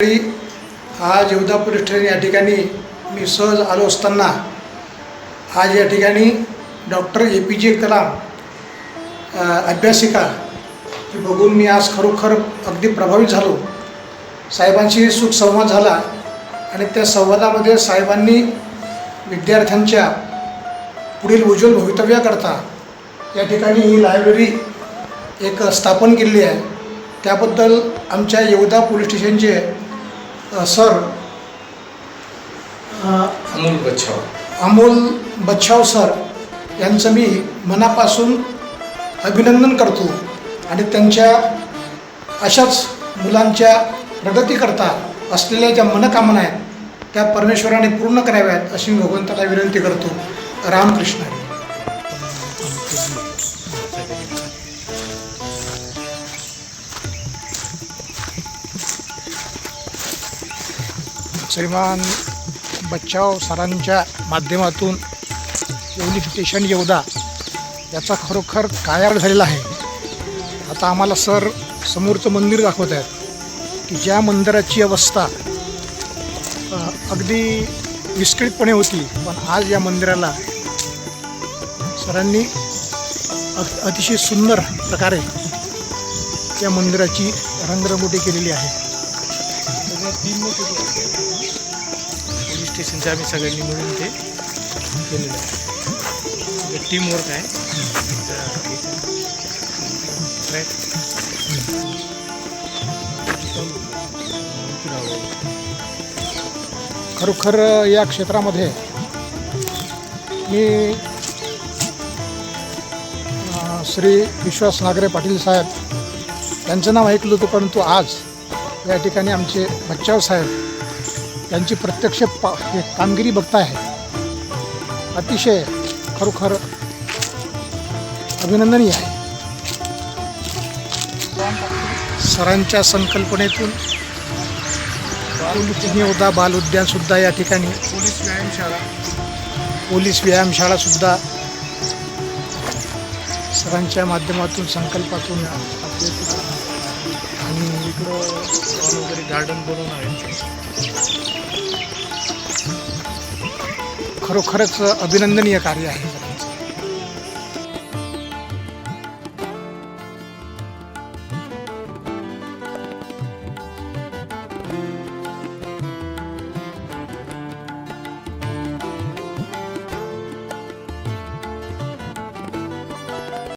हा आज police station या ठिकाणी मी सहज आलो असताना आज या ठिकाणी डॉक्टर ए पी जे कलाम अभ्यासिका ही बघून मी आज खरोखर अगदी प्रभावित झालो. साहेबांशी सुखसंवाद झाला आणि त्या संवादामध्ये साहेबांनी विद्यार्थ्यांच्या पुढील उज्ज्वल भवितव्याकरता या ठिकाणी ही लायब्ररी एक स्थापन केलेली आहे. त्याबद्दल आमच्या येवदा पोलीस स्टेशनचे सर अमोल बच्छाव. अमोल बच्छाव सर यांचं मी मनापासून अभिनंदन करतो आणि त्यांच्या अशाच मुलांच्या प्रगतीकरता असलेल्या ज्या मनकामना आहेत त्या परमेश्वराने पूर्ण कराव्यात अशी मी भगवंताला विनंती करतो. रामकृष्ण. श्रीमान बच्चाव सरांच्या माध्यमातून युनिफिकेशन स्टेशन याचा खरोखर कायाड झालेला आहे. आता आम्हाला सर समोरचं मंदिर दाखवत आहेत. की ज्या मंदिराची अवस्था अगदी विस्कळीतपणे होती पण आज या मंदिराला सरांनी अतिशय सुंदर प्रकारे त्या मंदिराची रंगरंगोटी केलेली आहे. पोलीस स्टेशनचं आम्ही सगळ्यांनी मिळून ते केलेलं आहे. म्हणजे टीम वर्क आहे. खरोखर या क्षेत्रामध्ये मी श्री विश्वास नागरे पाटील साहेब त्यांचं नाव ऐकलं होतं परंतु आज या ठिकाणी आमचे बच्चाव साहेब यांची प्रत्यक्ष पा हे कामगिरी बघताय अतिशय खरोखर अभिनंदनीय आहे. सरांच्या संकल्पनेतून होता बाल उद्यानसुद्धा या ठिकाणी पोलीस व्यायामशाळा पोलीस व्यायामशाळासुद्धा सरांच्या माध्यमातून संकल्पातून आपल्या इकडं आणि वगैरे गार्डन बनवून आहे खरोखरच अभिनंदनीय कार्य आहे.